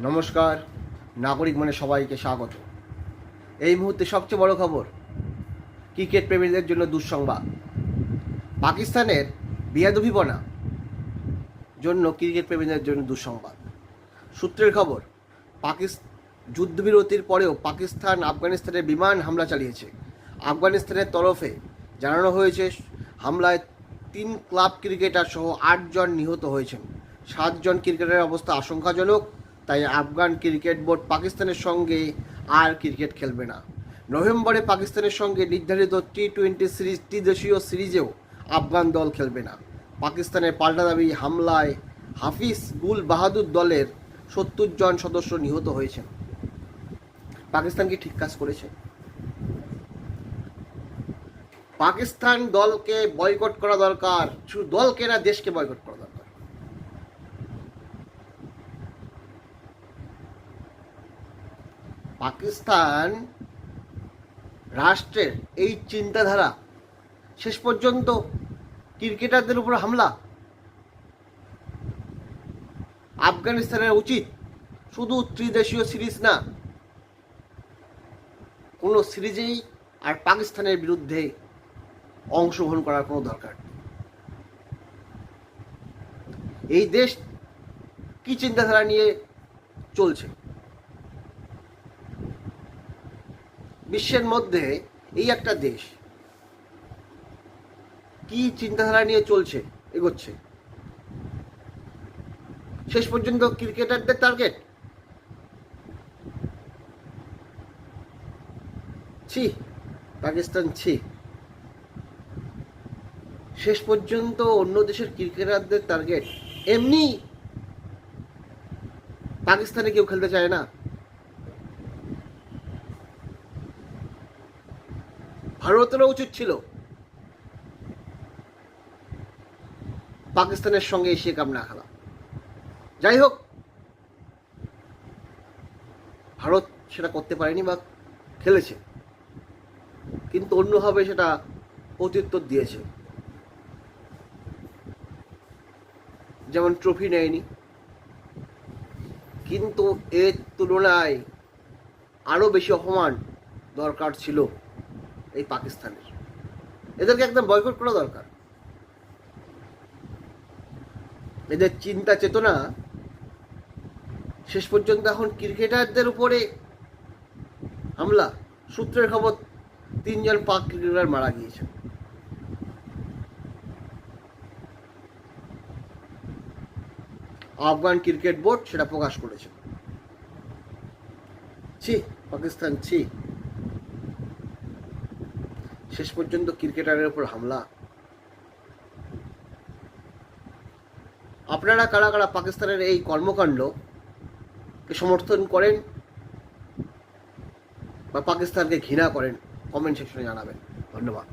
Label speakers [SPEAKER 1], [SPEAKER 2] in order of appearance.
[SPEAKER 1] নমস্কার। নাগরিক মানে সবাইকে স্বাগত। এই মুহূর্তে সবচেয়ে বড় খবর, ক্রিকেট প্রেমীদের জন্য দুঃসংবাদ। পাকিস্তানের বিয়াদুভিপনা জন্য ক্রিকেট প্রেমীদের জন্য দুঃসংবাদ। সূত্রের খবর, পাকিস, যুদ্ধবিরতির পরেও পাকিস্তান আফগানিস্তানে বিমান হামলা চালিয়েছে। আফগানিস্তানের তরফে জানানো হয়েছে, হামলায় তিন ক্লাব ক্রিকেটার সহ আটজন নিহত হয়েছেন। সাতজন ক্রিকেটারের অবস্থা আশঙ্কাজনক। তাই আফগান ক্রিকেট বোর্ড পাকিস্তানের সঙ্গে আর ক্রিকেট খেলবে না। নভেম্বরে পাকিস্তানের সঙ্গে নির্ধারিত টি টোয়েন্টি সিরিজ টি দেশীয় সিরিজেও আফগান দল খেলবে না। পাকিস্তানের পাল্টা দাবি হামলায় হাফিজ গুল বাহাদুর দলের সত্তর জন সদস্য নিহত হয়েছেন। পাকিস্তান কি ঠিক কাজ করেছে? পাকিস্তান দলকে বয়কট করা দরকার। শুধু দলকে না, দেশকে বয়কট করা দরকার। পাকিস্তান রাষ্ট্রের এই চিন্তাধারা শেষ পর্যন্ত ক্রিকেটারদের উপর হামলা। আফগানিস্তানের উচিত শুধু ত্রিদেশীয় সিরিজ না, কোনো সিরিজেই আর পাকিস্তানের বিরুদ্ধে অংশগ্রহণ করার কোনো দরকার এই দেশ কি চিন্তাধারা নিয়ে চলছে? বিশ্বের মধ্যে এই একটা দেশ কি চিন্তাধারা নিয়ে চলছে, এগোচ্ছে? শেষ পর্যন্ত ক্রিকেটারদের টার্গেট ছি, পাকিস্তান ছি। শেষ পর্যন্ত অন্য দেশের ক্রিকেটারদের টার্গেট এমনি পাকিস্তানে কেউ খেলতে চায় না। ভারতেরও উচিত ছিল। পাকিস্তানের সঙ্গে এশিয়া কাপ না খেলা। যাই হোক, ভারত সেটা করতে পারেনি বা খেলেছে। কিন্তু অন্যভাবে সেটা প্রত্যুত্তর দিয়েছে। যেমন ট্রফি নেয়নি। কিন্তু এর তুলনায় আরও বেশি অপমান দরকার ছিল। এই পাকিস্তানের। এদেরকে একদম বয়কট করা দরকার। এদের চিন্তা চেতনা শেষ পর্যন্ত এখন ক্রিকেটারদের উপরে হামলা। সূত্রের খবর তিনজন পাক ক্রিকেটার মারা গিয়েছে আফগান ক্রিকেট বোর্ড সেটা প্রকাশ করেছে। ছি, পাকিস্তান, ছি। শেষ পর্যন্ত ক্রিকেটারের উপর হামলা? আপনারা কারা কারা পাকিস্তানের এই কর্মকাণ্ডকে সমর্থন করেন বা পাকিস্তানকে ঘৃণা করেন? কমেন্ট সেকশনে জানাবেন। ধন্যবাদ।